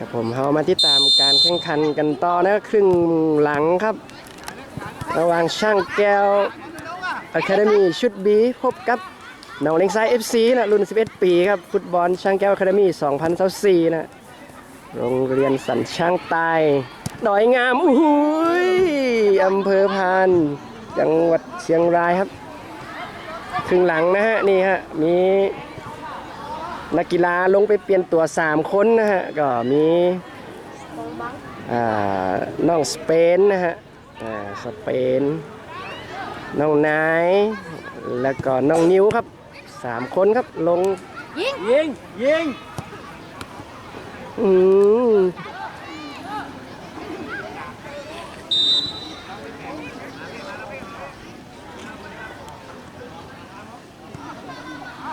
ครับผมเรามาติดตามการแข่งขันกันต่อนะครึ่งหลังครับ ระหว่างช่างแก้วอะคาเดมีชุดบีพบกับหนองเล็งซ้าย FC นะรุ่น 11 ปีครับฟุตบอลช่างแก้วอะคาเดมี2024นะโรงเรียนสันช่างใต้ดอยงามอุ้ยอำเภอพานจังหวัดเชียงรายครับ ครึ่งหลังนะฮะนี่ฮะมี นักกีฬาลงไปเปลี่ยนตัว 3 คนนะฮะ ก็มีอ่าน้องสเปนนะฮะอ่าสเปน น้องนาย แล้วก็น้องนิ้วครับ 3 คนครับลง ยิง ยิงอืม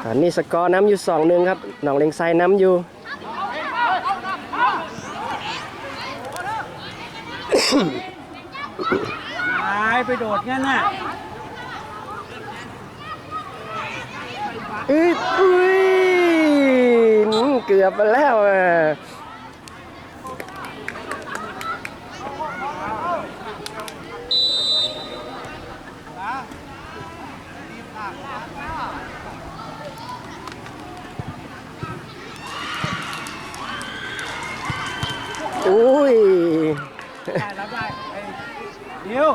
อนนี้สกอร์น้ำอยู่สองหนึ่งครับหนองเลงไซน้ำอยู่หายไปโดดงั้นน่ะอุ้ยอุ้ยอืมเกือบไปแล้วอะ อุ้ยได้รับได้ไอ้เดี๋ยว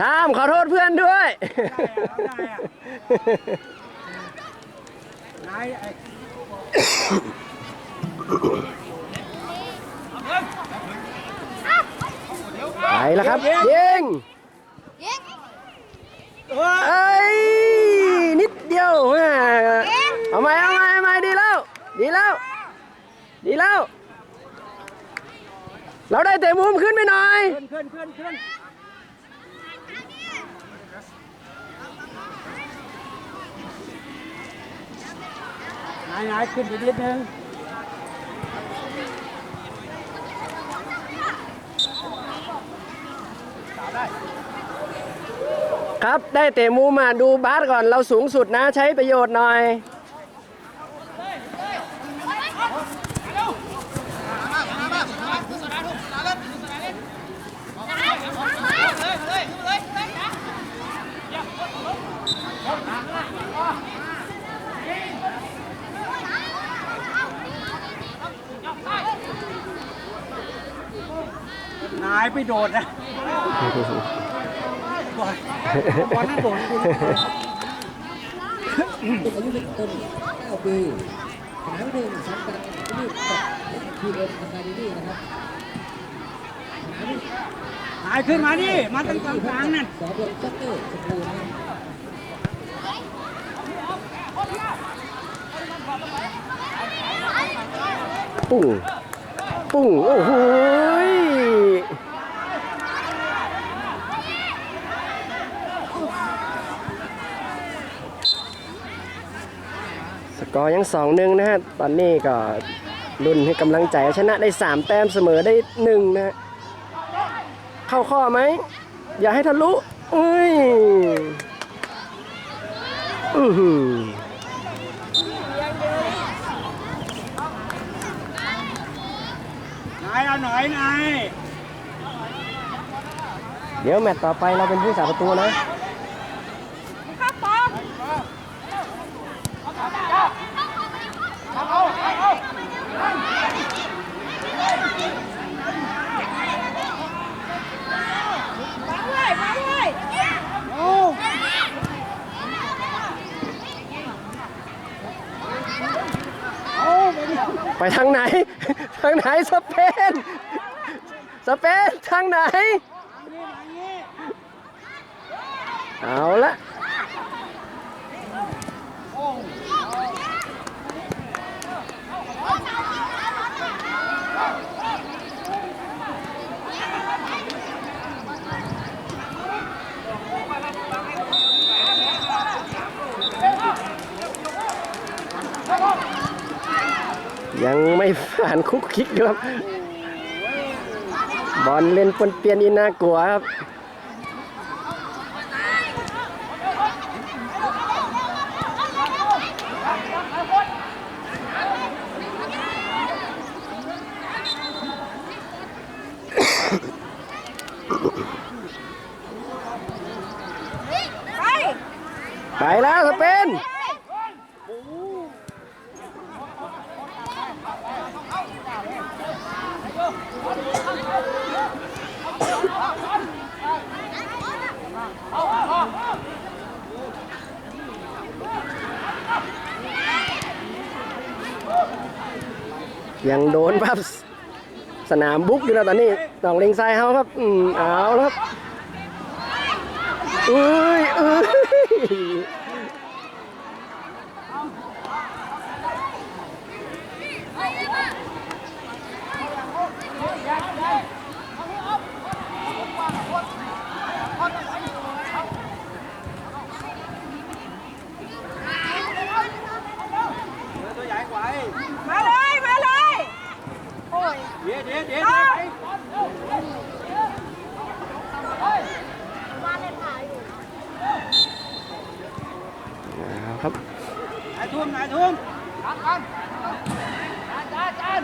ทามขอโทษเพื่อนด้วยนายไอ้ไปแล้วครับยิงเออเอ้ยนิดเดียวแม่เอาไหมเอาไหมเอาไหมดีแล้ว ดีแล้ว ดีแล้ว เราได้เตะมุมขึ้นไปหน่อย ขึ้นขึ้นขึ้นขึ้นนายนายขึ้นไปนิดนึงครับได้เตะมุมมาดูบาสก่อนเราสูงสุดนะใช้ประโยชน์หน่อย ไปโดดนะบอลบอลนั่นโดดจริงเด็กอายุเป็นต้น9ปีสนามหนึ่งสังกัดที่กับทีเอ็มอาคาเดมี่นะครับสนายขึ้นมานี่มาตั้งกลางกลางนั่นสอบลจ็อกเกอร์สกูนะปุ้งปุ้งโอ้โหยส กอร์ยังสองหนึ่งนะฮะ ตอนนี้ก็รุ่นให้กำลังใจชนะได้ 3 แต้มเสมอได้หนึ่งนะฮะเข้าข้อไหม อย่าให้ทะลุอุ้ยอือหือนายเอาหน่อยนายเดี๋ยวแมตช์ต่อไปเราเป็นผู้สาประตูนะ ไปทางไหน ทางไหนสเปนสเปนทางไหน เอาละ ยังไม่ผ่านคุกคิกครับ บอลเล่นปนเปียนอีน่ากลัวครับไปแล้วสเปน ยังโดนครับสนามบุกอยู่แล้วตอนนี้ต้องเล็งซ้ายเฮาครับ อืมเอาแล้วครับอุ้ยอุ้ยมาเลย มาเลย โอ้ย เดี๋ยวเดี๋ยวเดี๋ยว เอา ครับนายทุ่มนายทุ่มน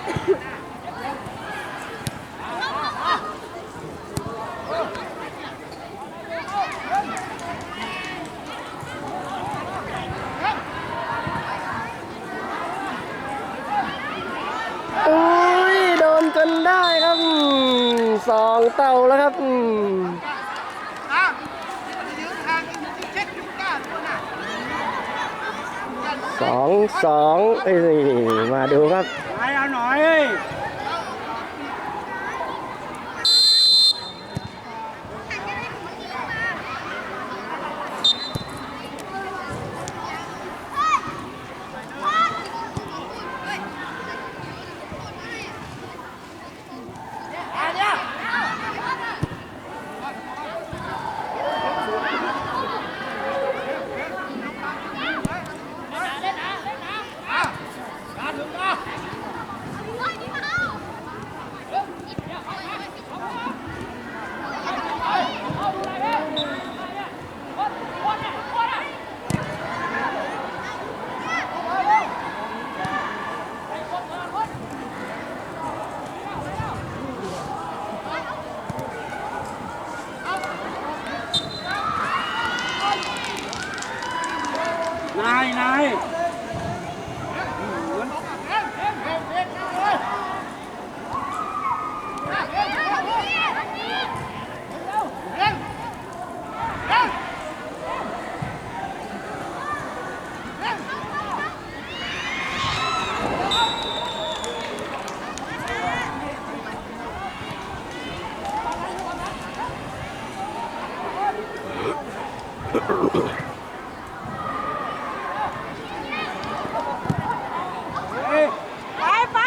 อุ้ยโดนจนได้ครับสองเต่าแล้วครับอืม อะมันจะยืนทางเช็คอยู่ก้าตัวน่ะ สองสองเอ้ยมาดูครับนายเอาหน่อย นายนาย ไปไป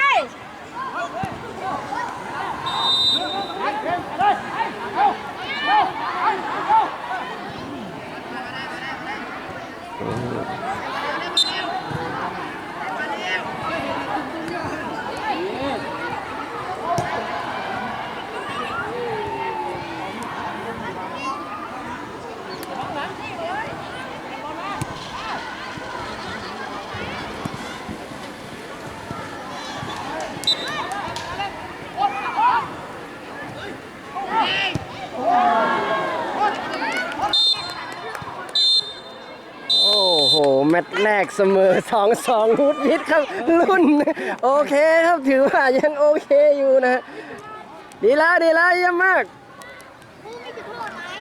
โอ้โห แมตช์แร กเสมอสองสองฮุดมิดครับ รุ่น โอเคครับถือว่ายังโอเคอยู่นะ ดีแล้วดีแล้วเยี่ยมมาก